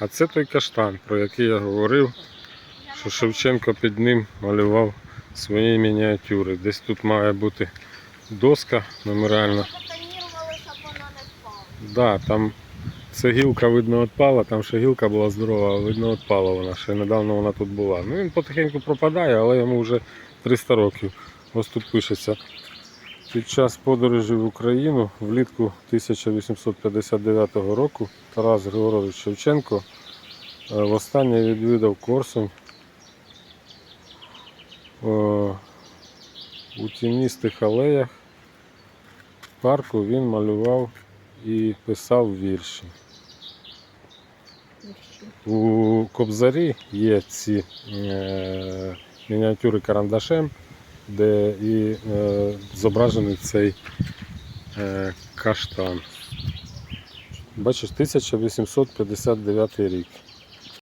А це той каштан, про який я говорив, що Шевченко під ним малював свої мініатюри. Десь тут має бути доска меморіальна. Да, там це гілка, видно, відпала, там ще гілка була здорова, а видно, відпала вона. Ще недавно вона тут була. Ну він потихеньку пропадає, але йому вже 300 років. Ось тут пишеться. Під час подорожі в Україну влітку 1859 року Тарас Григорович Шевченко е, востаннє відвідав Корсунь. Е, У тіністих алеях парку він малював і писав вірші. У Кобзарі є ці е, мініатюри карандашем, де і е, зображений цей е, каштан. Бачиш, 1859 рік.